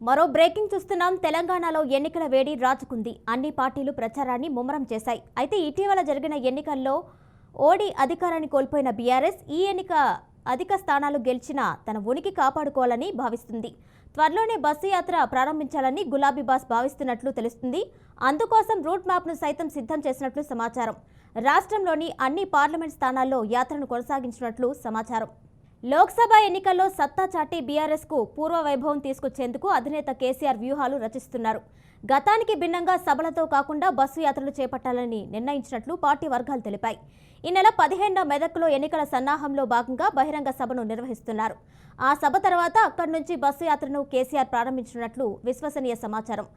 మరో బ్రేకింగ్ చూస్తున్నాం. తెలంగాణలో ఎన్నికల వేడి రాజుకుంది. అన్ని పార్టీలు ప్రచారాన్ని ముమ్మరం చేశాయి. అయితే ఇటీవల జరిగిన ఎన్నికల్లో ఓడి అధికారాన్ని కోల్పోయిన బీఆర్ఎస్ ఈ ఎన్నిక అధిక స్థానాలు గెలిచినా తన ఉనికి కాపాడుకోవాలని భావిస్తుంది. త్వరలోనే బస్సు యాత్ర ప్రారంభించాలని గులాబీ బాస్ భావిస్తున్నట్లు తెలుస్తుంది. అందుకోసం రూట్ మ్యాప్ను సైతం సిద్ధం చేసినట్లు సమాచారం. రాష్ట్రంలోని అన్ని పార్లమెంట్ స్థానాల్లో యాత్రను కొనసాగించినట్లు సమాచారం. లోక్సభ ఎన్నికల్లో సత్తా చాటి బీఆర్ఎస్కు పూర్వ వైభవం తీసుకొచ్చేందుకు అధినేత కేసీఆర్ వ్యూహాలు రచిస్తున్నారు. గతానికి భిన్నంగా సభలతో కాకుండా బస్సు యాత్రలు చేపట్టాలని నిర్ణయించినట్లు పార్టీ వర్గాలు తెలిపాయి. ఈ నెల పదిహేనున మెదక్లో ఎన్నికల సన్నాహంలో భాగంగా బహిరంగ సభను నిర్వహిస్తున్నారు. ఆ సభ తర్వాత అక్కడి నుంచి బస్సు యాత్రను కేసీఆర్ ప్రారంభించినట్లు విశ్వసనీయ సమాచారం.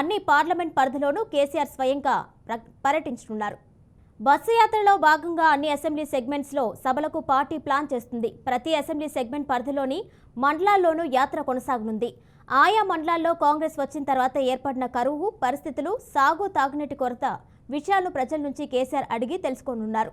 అన్ని పార్లమెంట్ పరిధిలోనూ కేసీఆర్ స్వయంగా పర్యటించనున్నారు. బస్సు యాత్రలో భాగంగా అన్ని అసెంబ్లీ సెగ్మెంట్స్లో సభలకు పార్టీ ప్లాన్ చేస్తుంది. ప్రతి అసెంబ్లీ సెగ్మెంట్ పరిధిలోని మండలాల్లోనూ యాత్ర కొనసాగనుంది. ఆయా మండలాల్లో కాంగ్రెస్ వచ్చిన తర్వాత ఏర్పడిన కరువు పరిస్థితులు సాగు తాగునీటి కొరత విషయాలను ప్రజల నుంచి కేసీఆర్ అడిగి తెలుసుకోనున్నారు.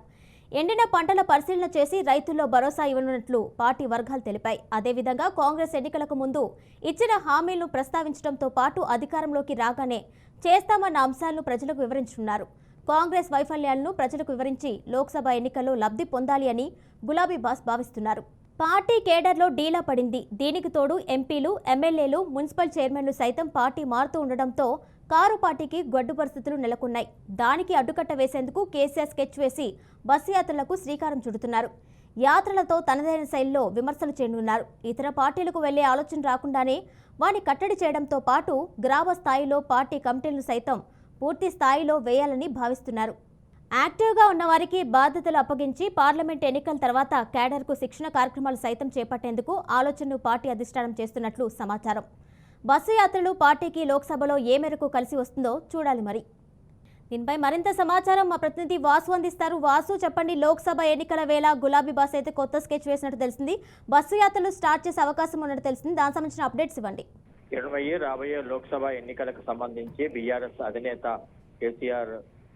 ఎండిన పంటల పరిశీలన చేసి రైతుల్లో భరోసా ఇవ్వనున్నట్లు పార్టీ వర్గాలు తెలిపాయి. అదేవిధంగా కాంగ్రెస్ ఎన్నికలకు ముందు ఇచ్చిన హామీలను ప్రస్తావించడంతో పాటు అధికారంలోకి రాగానే చేస్తామన్న అంశాలను ప్రజలకు వివరించనున్నారు. కాంగ్రెస్ వైఫల్యాలను ప్రజలకు వివరించి లోక్సభ ఎన్నికల్లో లబ్ధి పొందాలి అని గులాబీ బాస్ భావిస్తున్నారు. పార్టీ కేడర్లో డీలా పడింది. దీనికి తోడు ఎంపీలు ఎమ్మెల్యేలు మున్సిపల్ చైర్మన్లు సైతం పార్టీ మారుతూ ఉండడంతో కారు పార్టీకి గడ్డు పరిస్థితులు నెలకొన్నాయి. దానికి అడ్డుకట్ట వేసేందుకు కేసీఆర్ స్కెచ్ వేసి బస్సు యాత్రలకు శ్రీకారం చుడుతున్నారు. యాత్రలతో తనదైన శైలిలో విమర్శలు చేయనున్నారు ఇతర పార్టీలకు వెళ్ళే ఆలోచన రాకుండానే వాని కట్టడి చేయడంతో పాటు గ్రామ స్థాయిలో పార్టీ కమిటీలను సైతం పూర్తి స్థాయిలో వేయాలని భావిస్తున్నారు. యాక్టివ్గా ఉన్నవారికి బాధ్యతలు అప్పగించి పార్లమెంట్ ఎన్నికల తర్వాత కేడర్కు శిక్షణ కార్యక్రమాలు సైతం చేపట్టేందుకు ఆలోచనను పార్టీ అధిష్టానం చేస్తున్నట్లు సమాచారం. బస్సు యాత్రలు పార్టీకి లోక్సభలో ఏ మేరకు కలిసి వస్తుందో చూడాలి మరి. దీనిపై మరింత సమాచారం మా ప్రతినిధి వాసు అందిస్తారు. వాసు చెప్పండి లోక్సభ ఎన్నికల వేళ గులాబీ బాస్ అయితే కొత్త స్కెచ్ వేసినట్టు తెలిసింది. బస్సు యాత్రలు స్టార్ట్ చేసే అవకాశం ఉన్నట్టు తెలిసింది. దానికి సంబంధించిన అప్డేట్స్ ఇవ్వండి. ఇరవై రాబోయే లోక్సభ ఎన్నికలకు సంబంధించి బీఆర్ఎస్ అధినేత కేసీఆర్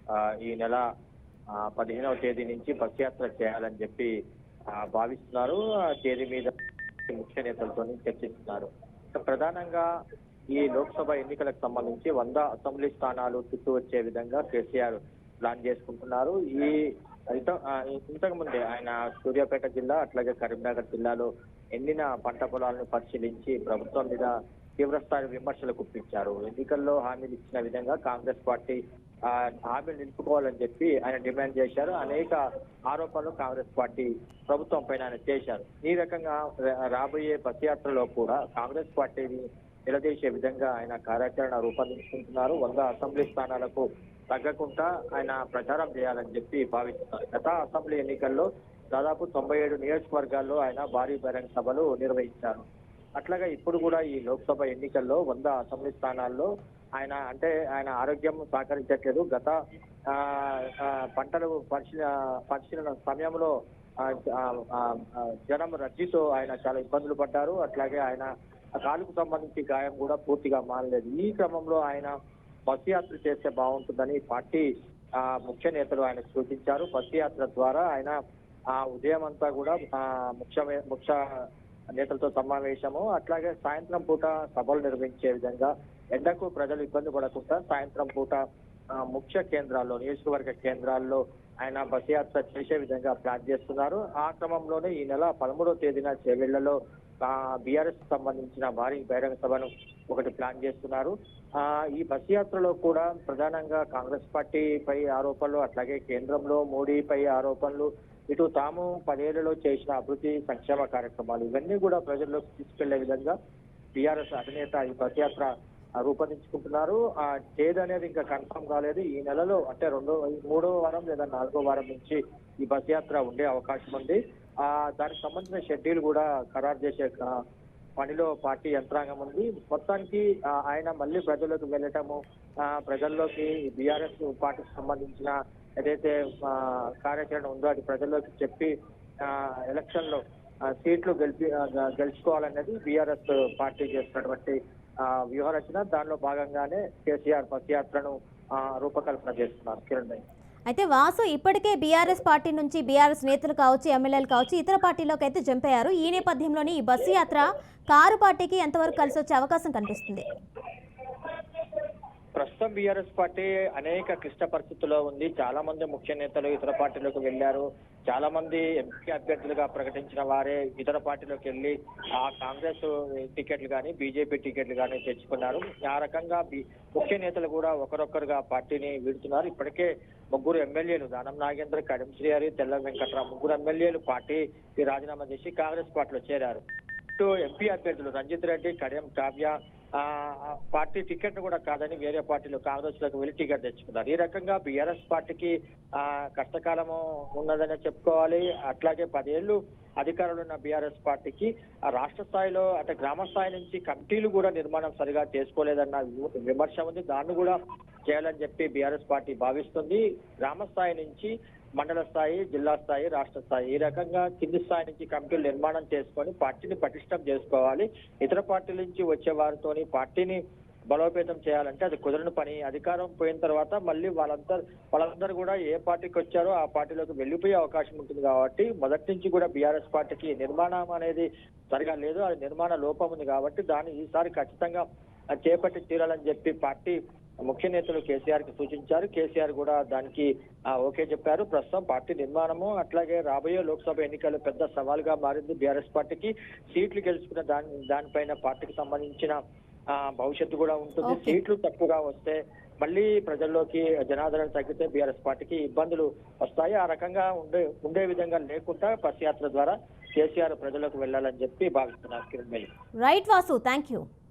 ఆ, ఈ నెల పదిహేనవ తేదీ నుంచి బస్ యాత్ర చేయాలని చెప్పి భావిస్తున్నారు. ఆ తేదీ మీద ముఖ్య నేతలతో చర్చిస్తున్నారు. ప్రధానంగా ఈ లోక్సభ ఎన్నికలకు సంబంధించి వంద అసెంబ్లీ స్థానాలు చుట్టూ వచ్చే విధంగా కేసీఆర్ ప్లాన్ చేసుకుంటున్నారు. ఈ ఇంతకు ముందే ఆయన సూర్యాపేట జిల్లా అట్లాగే కరీంనగర్ జిల్లాలో ఎండిన పంట పొలాలను పరిశీలించి ప్రభుత్వం మీద తీవ్రస్థాయి విమర్శలు గుప్పించారు. ఎన్నికల్లో హామీలు ఇచ్చిన విధంగా కాంగ్రెస్ పార్టీ హామీలు నిలుపుకోవాలని చెప్పి ఆయన డిమాండ్ చేశారు. అనేక ఆరోపణలు కాంగ్రెస్ పార్టీ ప్రభుత్వం పైన ఆయన చేశారు. ఈ రకంగా రాబోయే బస్ యాత్రలో కూడా కాంగ్రెస్ పార్టీని నిలదీసే విధంగా ఆయన కార్యాచరణ రూపొందించుకుంటున్నారు. వంద అసెంబ్లీ స్థానాలకు తగ్గకుండా ఆయన ప్రచారం చేయాలని చెప్పి భావిస్తున్నారు. గత అసెంబ్లీ ఎన్నికల్లో దాదాపు తొంభై ఏడు నియోజకవర్గాల్లో ఆయన భారీ బహిరంగ సభలు నిర్వహించారు. అట్లాగా ఇప్పుడు కూడా ఈ లోక్సభ ఎన్నికల్లో వంద అసెంబ్లీ స్థానాల్లో ఆయన అంటే ఆయన ఆరోగ్యం సహకరించట్లేదు. గత పంటలు పరిశీల పరిశీలన సమయంలో జనం రద్దీతో ఆయన చాలా ఇబ్బందులు పడ్డారు. అట్లాగే ఆయన కాలుకు సంబంధించి గాయం కూడా పూర్తిగా మారలేదు. ఈ క్రమంలో ఆయన బస్సు యాత్ర చేస్తే బాగుంటుందని పార్టీ ఆ, ముఖ్య నేతలు ఆయన సూచించారు. బస్సు యాత్ర ద్వారా ఆయన ఆ ఉదయం అంతా కూడా ముఖ్య ముఖ్య నేతలతో సమావేశము. అట్లాగే సాయంత్రం పూట సభలు నిర్వహించే విధంగా ఎండకు ప్రజలు ఇబ్బంది పడకుండా సాయంత్రం పూట ముఖ్య కేంద్రాల్లో నియోజకవర్గ కేంద్రాల్లో ఆయన బస్ యాత్ర చేసే విధంగా ప్లాన్ చేస్తున్నారు. ఆ క్రమంలోనే ఈ నెల పదమూడవ తేదీన చేవెళ్ళలో బీఆర్ఎస్ సంబంధించిన భారీ బహిరంగ సభను ఒకటి ప్లాన్ చేస్తున్నారు. ఆ ఈ బస్ యాత్రలో కూడా ప్రధానంగా కాంగ్రెస్ పార్టీపై ఆరోపణలు అట్లాగే కేంద్రంలో మోడీపై ఆరోపణలు ఇటు తాము పదేళ్ళలో చేసిన అభివృద్ధి సంక్షేమ కార్యక్రమాలు ఇవన్నీ కూడా ప్రజల్లోకి తీసుకెళ్ళే విధంగా టీఆర్ఎస్ అధినేత ఈ పదయాత్ర రూపొందించుకుంటున్నారు. ఆ తేదీ అనేది ఇంకా కన్ఫర్మ్ కాలేదు. ఈ నెలలో అంటే రెండో మూడో వారం లేదా నాలుగో వారం నుంచి ఈ బస్ యాత్ర ఉండే అవకాశం ఉంది. ఆ దానికి సంబంధించిన షెడ్యూల్ కూడా ఖరారు చేసే పనిలో పార్టీ యంత్రాంగం ఉంది. మొత్తానికి ఆయన మళ్ళీ ప్రజల్లోకి వెళ్ళటము ఆ, ప్రజల్లోకి బీఆర్ఎస్ పార్టీకి సంబంధించిన ఏదైతే కార్యాచరణ ఉందో అది ప్రజల్లోకి చెప్పి ఎలక్షన్లో సీట్లు గెలిపి గెలుచుకోవాలనేది బీఆర్ఎస్ పార్టీ చేస్తున్నటువంటి వ్యూహరచన. దానిలో భాగంగానే కేసీఆర్ బస్ యాత్రను రూపకల్పన చేస్తున్నారు కిరణ్ అయితే వాసు ఇప్పటికే బీఆర్ఎస్ పార్టీ నుంచి బీఆర్ఎస్ నేతలు కావచ్చు ఎమ్మెల్యేలు కావచ్చు ఇతర పార్టీలోకి అయితే జంప్ అయ్యారు. ఈ నేపథ్యంలోని ఈ బస్సు యాత్ర కారు పార్టీకి ఎంతవరకు కలిసి వచ్చే అవకాశం కనిపిస్తుంది? ప్రస్తుతం బీఆర్ఎస్ పార్టీ అనేక క్లిష్ట పరిస్థితుల్లో ఉంది. చాలా మంది ముఖ్య నేతలు ఇతర పార్టీలకు వెళ్ళారు చాలా మంది ఎంపీ అభ్యర్థులుగా ప్రకటించిన వారే ఇతర పార్టీలోకి వెళ్ళి ఆ కాంగ్రెస్ టికెట్లు కానీ బీజేపీ టికెట్లు కానీ తెచ్చుకున్నారు. ఆ రకంగా ముఖ్య నేతలు కూడా ఒకరొకరుగా పార్టీని వీడుతున్నారు. ఇప్పటికే ముగ్గురు ఎమ్మెల్యేలు దానం నాగేంద్ర కడిం శ్రీహరి తెల్ల వెంకట్రావు ముగ్గురు ఎమ్మెల్యేలు పార్టీ రాజీనామా చేసి కాంగ్రెస్ పార్టీలో చేరారు. ఇటు ఎంపీ అభ్యర్థులు రంజిత్ రెడ్డి కడియం కావ్య ఆ, పార్టీ టికెట్ కూడా కాదని వేరే పార్టీలు కాంగ్రెస్లోకి వెళ్ళి టికెట్ తెచ్చుకున్నారు. ఈ రకంగా బీఆర్ఎస్ పార్టీకి ఆ కష్టకాలము ఉన్నదనే చెప్పుకోవాలి. అట్లాగే పదేళ్ళు అధికారంలో ఉన్న బీఆర్ఎస్ పార్టీకి ఆ రాష్ట్ర స్థాయిలో అంటే గ్రామ స్థాయి నుంచి కమిటీలు కూడా నిర్మాణం సరిగా చేసుకోలేదన్న విమర్శ ఉంది. దాన్ని కూడా చేయాలని చెప్పి బీఆర్ఎస్ పార్టీ భావిస్తుంది. గ్రామ స్థాయి నుంచి మండల స్థాయి జిల్లా స్థాయి రాష్ట్ర స్థాయి. ఈ రకంగా కింది స్థాయి నుంచి కమిటీలు నిర్మాణం చేసుకొని పార్టీని పటిష్టం చేసుకోవాలి. ఇతర పార్టీల నుంచి వచ్చే వారితోని పార్టీని బలోపేతం చేయాలంటే అది కుదరని పని. అధికారం పోయిన తర్వాత మళ్ళీ వాళ్ళందరూ వాళ్ళందరూ కూడా ఏ పార్టీకి వచ్చారో ఆ పార్టీలోకి వెళ్ళిపోయే అవకాశం ఉంటుంది కాబట్టి మొదటి నుంచి కూడా బీఆర్ఎస్ పార్టీకి నిర్మాణం అనేది సరిగా లేదు. అది నిర్మాణ లోపం ఉంది కాబట్టి దాన్ని ఈసారి ఖచ్చితంగా చేపట్టి తీరాలని చెప్పి పార్టీ ముఖ్య నేతలు కేసీఆర్కి సూచించారు. కేసీఆర్ కూడా దానికి ఓకే చెప్పారు. ప్రస్తుతం పార్టీ నిర్మాణము అట్లాగే రాబోయే లోక్సభ ఎన్నికలు పెద్ద సవాల్గా మారింది బీఆర్ఎస్ పార్టీకి. సీట్లు గెలుచుకున్న దాని దానిపైన పార్టీకి సంబంధించిన భవిష్యత్తు కూడా ఉంటుంది. సీట్లు తక్కువగా వస్తే మళ్ళీ ప్రజల్లోకి జనాదరణ తగ్గితే బీఆర్ఎస్ పార్టీకి ఇబ్బందులు వస్తాయి. ఆ రకంగా ఉండే ఉండే విధంగా లేకుండా బస్ యాత్ర ద్వారా కేసీఆర్ ప్రజలకు వెళ్ళాలని చెప్పి భావిస్తున్నారు Kiran right Vasu thank you